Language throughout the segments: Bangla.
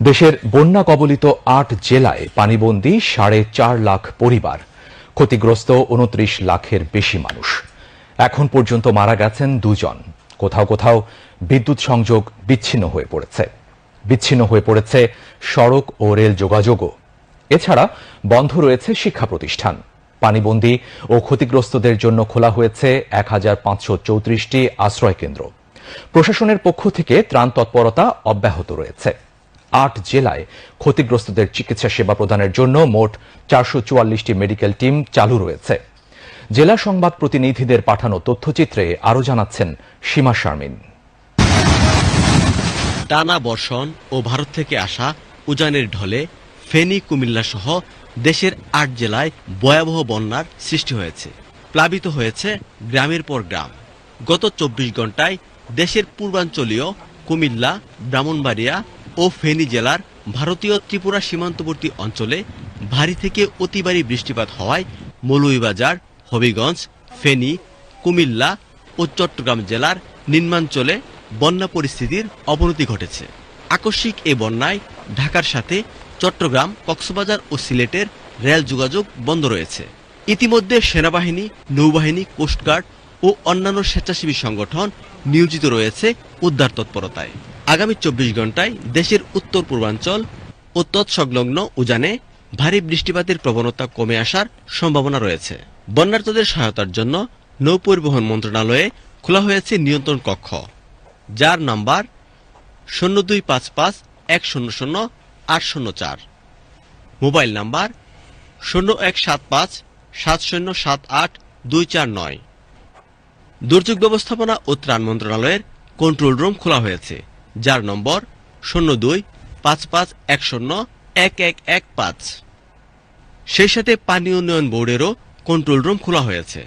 দেশের বন্যা কবলিত আট জেলায় পানিবন্দী সাড়ে চার লাখ পরিবার। ক্ষতিগ্রস্ত উনত্রিশ লাখের বেশি মানুষ। এখন পর্যন্ত মারা গেছেন দুজন। কোথাও কোথাও বিদ্যুৎ সংযোগ বিচ্ছিন্ন হয়ে পড়েছে। বিচ্ছিন্ন হয়ে পড়েছে সড়ক ও রেল যোগাযোগও। এছাড়া বন্ধ রয়েছে শিক্ষা প্রতিষ্ঠান। পানিবন্দী ও ক্ষতিগ্রস্তদের জন্য খোলা হয়েছে এক হাজার পাঁচশো চৌত্রিশটি আশ্রয়কেন্দ্র। প্রশাসনের পক্ষ থেকে ত্রাণ তৎপরতা অব্যাহত রয়েছে। আট জেলায় ক্ষতিগ্রস্তদের চিকিৎসা সেবা প্রদানের জন্য মোট চারশো চুয়াল্লিশটি মেডিকেল টিম চালু রয়েছে। জেলা সংবাদ প্রতিনিধিদের পাঠানো তথ্যচিত্রে আরও জানাচ্ছেন সীমা শারমিন। টানা বর্ষণ ও ভারত থেকে আসা উজানের ঢলে ফেনী, কুমিল্লা সহ দেশের আট জেলায় ভয়াবহ বন্যার সৃষ্টি হয়েছে। প্লাবিত হয়েছে গ্রামের পর গ্রাম। গত চব্বিশ ঘন্টায় দেশের পূর্বাঞ্চলীয় কুমিল্লা, ব্রাহ্মণবাড়িয়া ও ফেনী জেলার ভারতীয় ত্রিপুরা সীমান্তবর্তী অঞ্চলে ভারী থেকে অতি ভারী বৃষ্টিপাত হওয়ায় মৌলভীবাজার, হবিগঞ্জ, ফেনী, কুমিল্লা ও চট্টগ্রাম জেলার নিম্নাঞ্চলে বন্যা পরিস্থিতির অবনতি ঘটেছে। আকস্মিক এ বন্যায় ঢাকার সাথে চট্টগ্রাম, কক্সবাজার ও সিলেটের রেল যোগাযোগ বন্ধ রয়েছে। ইতিমধ্যে সেনাবাহিনী, নৌবাহিনী, কোস্টগার্ড ও অন্যান্য স্বেচ্ছাসেবী সংগঠন নিয়োজিত রয়েছে উদ্ধার তৎপরতায়। আগামী চব্বিশ ঘন্টায় দেশের উত্তর পূর্বাঞ্চল ও তৎসংলগ্ন উজানে ভারী বৃষ্টিপাতের প্রবণতা কমে আসার সম্ভাবনা রয়েছে। বন্যার্তদের সহায়তার জন্য নৌপরিবহন মন্ত্রণালয়ে খোলা হয়েছে নিয়ন্ত্রণ কক্ষ। যার নাম্বার শূন্য দুই পাঁচ পাঁচ এক শূন্য শূন্য আট শূন্য চার। মোবাইল নাম্বার শূন্য এক সাত পাঁচ সাত শূন্য সাত আট দুই চার নয়। দুর্যোগ ব্যবস্থাপনা ও ত্রাণ মন্ত্রণালয়ের কন্ট্রোল রুম খোলা হয়েছে। যার নম্বর শূন্য দুই পাঁচ পাঁচ এক শূন্য এক এক এক পাঁচ। সেই সাথে পানি উন্নয়ন বোর্ডেরও কন্ট্রোল রুম খোলা হয়েছে।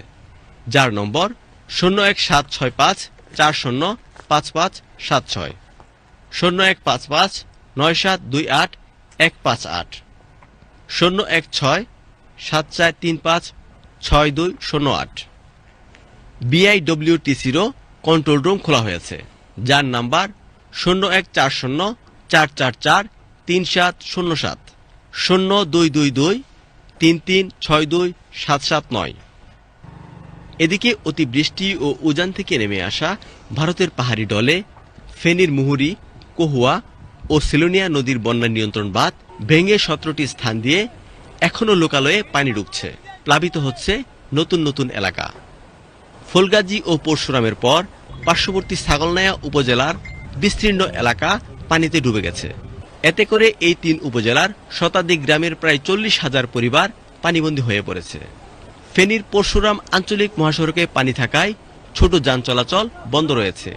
যার নম্বর শূন্য এক সাত ছয় পাঁচ চার শূন্য পাঁচ পাঁচ সাত ছয়। শূন্য এক পাঁচ পাঁচ নয় সাত দুই আট এক পাঁচ আট। শূন্য এক ছয় সাত চার তিন পাঁচ ছয় দুই শূন্য আট। বিআইডব্লিউটিসিরও কন্ট্রোল রুম খোলা হয়েছে। যার নাম্বার শূন্য এক চার শূন্য, চার চার চার, তিন সাত শূন্য সাত, শূন্য দুই দুই দুই, তিন তিন ছয় দুই সাত সাত নয়। এদিকে অতিবৃষ্টি ও উজান থেকে নেমে আসা ভারতের পাহাড়ি ডলে ফেনীর মুহুরি, কহুয়া ও সিলোনিয়া নদীর বন্যা নিয়ন্ত্রণ বাঁধ ভেঙে সতেরোটি স্থান দিয়ে এখনও লোকালয়ে পানি ঢুকছে প্লাবিত হচ্ছে নতুন নতুন এলাকা। ফুলগাজী ও পরশুরামের পর পার্শ্ববর্তী ছাগলনায়া উপজেলার বিস্তীর্ণ এলাকা পানিতে ডুবে গেছে। এতে করে এই তিন উপজেলার শতাধিক গ্রামের প্রায় চল্লিশ হাজার পরিবার পানিবন্দী হয়ে পড়েছে। ফেনীর পরশুরাম আঞ্চলিক মহাসড়কে পানি থাকায় ছোট যান চলাচল বন্ধ রয়েছে।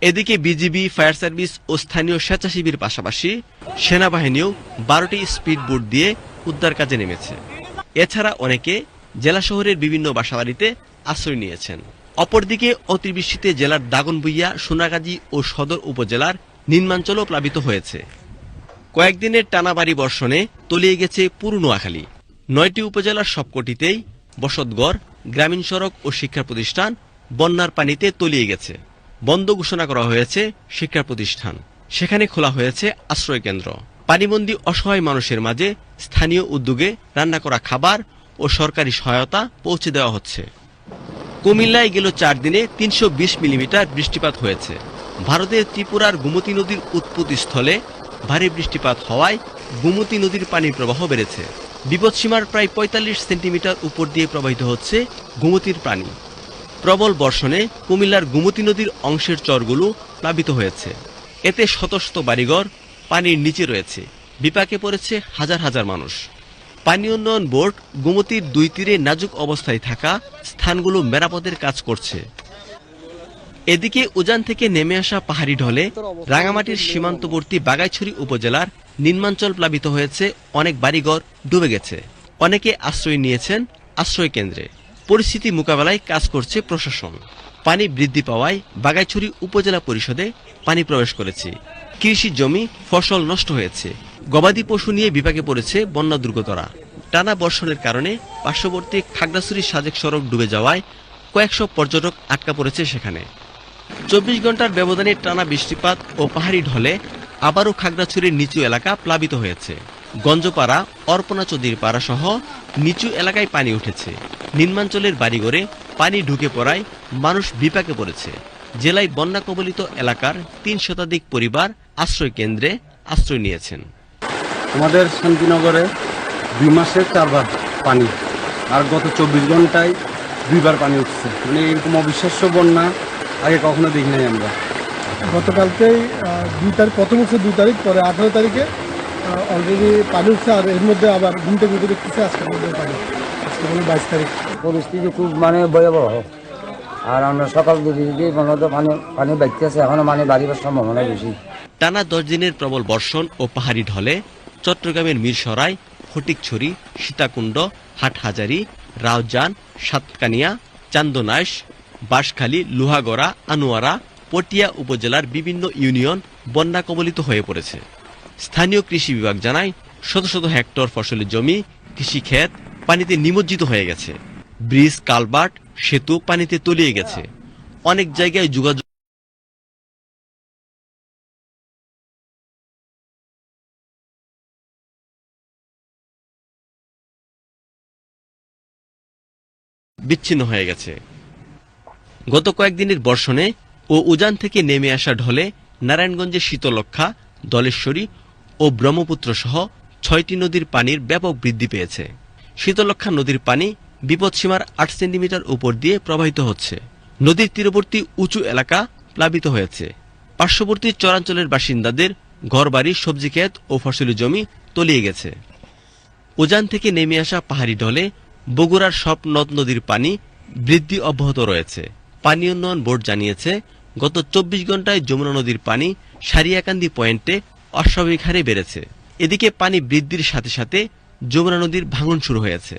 এদিকে বিজিবি, ফায়ার সার্ভিস ও স্থানীয় স্বেচ্ছাসেবীর পাশাপাশি সেনাবাহিনীও বারোটি স্পিড বোট দিয়ে উদ্ধার কাজে নেমেছে। এছাড়া অনেকে জেলা শহরের বিভিন্ন বাসাবাড়িতে আশ্রয় নিয়েছেন। অপরদিকে অতিবৃষ্টিতে জেলার দাগনভূঞা, সোনাগাজী ও সদর উপজেলার নিম্নাঞ্চলও প্লাবিত হয়েছে। কয়েকদিনের টানাবাড়ি বর্ষণে তলিয়ে গেছে পুরো নোয়াখালী। নয়টি উপজেলার সবকটিতেই বসতগড় গ্রামীণ সড়ক ও শিক্ষা প্রতিষ্ঠান বন্যার পানিতে তলিয়ে গেছে। বন্ধ ঘোষণা করা হয়েছে শিক্ষা প্রতিষ্ঠান। সেখানে খোলা হয়েছে আশ্রয় কেন্দ্র। পানিবন্দী অসহায় মানুষের মাঝে স্থানীয় উদ্যোগে রান্না করা খাবার ও সরকারি সহায়তা পৌঁছে দেওয়া হচ্ছে। কুমিল্লায় গেল চার দিনে তিনশো বিশ মিলিমিটার বৃষ্টিপাত হয়েছে। ভারতের ত্রিপুরার গোমতী নদীর উৎপত্তিস্থলে ভারী বৃষ্টিপাত হওয়ায় গোমতী নদীর পানির প্রবাহ বেড়েছে। বিপদসীমার প্রায় পঁয়তাল্লিশ সেন্টিমিটার উপর দিয়ে প্রবাহিত হচ্ছে গোমতীর পানি। প্রবল বর্ষণে কুমিল্লার গোমতী নদীর অংশের চরগুলো প্লাবিত হয়েছে। এতে শত শত বাড়িঘর, পানির নিচে রয়েছে। বিপাকে পড়েছে হাজার হাজার মানুষ। পানি উন্নয়ন বোর্ড গোমতীর দুই তীরে নাজুক অবস্থায় থাকা স্থানগুলো মেরামতের কাজ করছে। এদিকে উজান থেকে নেমে আসা পাহাড়ি ঢলে রাঙামাটির সীমান্তবর্তী বাগাইছড়ি উপজেলার নিম্নাঞ্চল প্লাবিত হয়েছে, অনেক বাড়িঘর ডুবে গেছে। অনেকে আশ্রয় নিয়েছেন আশ্রয় কেন্দ্রে। পরিস্থিতি মোকাবেলায় কাজ করছে প্রশাসন। পানি বৃদ্ধি পাওয়ায় বাগাইছড়ি উপজেলা পরিষদে পানি প্রবেশ করেছে। কৃষি জমি ফসল নষ্ট হয়েছে। গবাদি পশু নিয়ে বিপাকে পড়েছে বন্যা দুর্গতরা। টানা বর্ষণের কারণে পার্শ্ববর্তী খাগড়াছড়ি সাজেক সড়ক ডুবে যাওয়ায় কয়েকশো পর্যটক আটকা পড়েছে সেখানে। চব্বিশ ঘণ্টার ব্যবধানে টানা বৃষ্টিপাত ও পাহাড়ি ঢলে আবারও খাগড়াছড়ির নিচু এলাকা প্লাবিত হয়েছে। গঞ্জপাড়া, অর্পণা চৌধুরী পাড়া সহ নিচু এলাকায় পানি উঠেছে। নিম্নাঞ্চলের বাড়িঘরে পানি ঢুকে পড়ায় মানুষ বিপাকে পড়েছে। জেলায় বন্যা কবলিত এলাকার তিন শতাধিক পরিবার আশ্রয় কেন্দ্রে আশ্রয় নিয়েছেন। আমাদের শান্তিনগরে দুই মাসে চারবার পানি আর গত চব্বিশ ঘন্টায় দুইবার পানি উঠছে। মানে এরকম অবিশ্বাস্য বন্যা আগে কখনো দেখি নাই আমরা। গতকালকেই দুই তারিখ প্রথম হচ্ছে দুই তারিখ পরে আঠারো তারিখে অলরেডি পানি উঠছে আর এর মধ্যে আবার ঘুমতে ঘুরতে দেখতেছে আজকে মধ্যে পানি। আজকে হলো বাইশ তারিখ। পরিস্থিতি খুব মানে ভয়াবহ। আর আমরা সকাল দিকে দিকে মনে তো পানি পানি বাইতেছে এখনও মানে বাড়িবার সম্ভাবনা বেশি। টানা দশ দিনের প্রবল বর্ষণ ও পাহাড়ি ঢলে চট্টগ্রামের মিরসরাই, ফটিকছড়ি, সীতাকুণ্ড, হাটহাজারি, রাউজান, সাতকানিয়া, চান্দনাইশ, বাঁশখালী, লোহাগড়া, আনোয়ারা, পটিয়া উপজেলার বিভিন্ন ইউনিয়ন বন্যা কবলিত হয়ে পড়েছে। স্থানীয় কৃষি বিভাগ জানায়, শত শত হেক্টর ফসলের জমি, কৃষিক্ষেত পানিতে নিমজ্জিত হয়ে গেছে। ব্রিজ কালবার্ট সেতু পানিতে তলিয়ে গেছে। অনেক জায়গায় যোগাযোগ বিচ্ছিন্ন হয়ে গেছে। গত কয়েকদিনের বর্ষণে ও উজান থেকে নেমে আসা ঢলে নারায়ণগঞ্জের শীতলক্ষা দলেশ্বরী ও ব্রহ্মপুত্র সহ ছয়টি নদীর পানির ব্যাপক বৃদ্ধি পেয়েছে। শীতলক্ষা নদীর পানি বিপদসীমার আট সেন্টিমিটার উপর দিয়ে প্রবাহিত হচ্ছে। নদীর তীরবর্তী উঁচু এলাকা প্লাবিত হয়েছে। পার্শ্ববর্তী চরাঞ্চলের বাসিন্দাদের ঘরবাড়ি, সবজি ক্ষেত ও ফসলি জমি তলিয়ে গেছে। উজান থেকে নেমে আসা পাহাড়ি ঢলে বগুড়ার সব নদ নদীর পানি বৃদ্ধি অব্যাহত রয়েছে। পানি উন্নয়ন বোর্ড জানিয়েছে, গত চব্বিশ ঘন্টায় যমুনা নদীর পানি সারিয়াকান্দি পয়েন্টে অস্বাভাবিক হারে বেড়েছে। এদিকে পানি বৃদ্ধির সাথে সাথে যমুনা নদীর ভাঙন শুরু হয়েছে।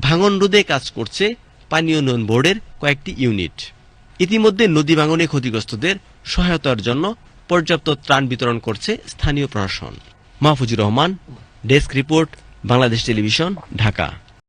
ভাঙন রোধে কাজ করছে পানি উন্নয়ন বোর্ডের কয়েকটি ইউনিট। ইতিমধ্যে নদী ভাঙনে ক্ষতিগ্রস্তদের সহায়তার জন্য পর্যাপ্ত ত্রাণ বিতরণ করছে স্থানীয় প্রশাসন। Mahfuzur Rahman, desk report, Bangladesh television, Dhaka.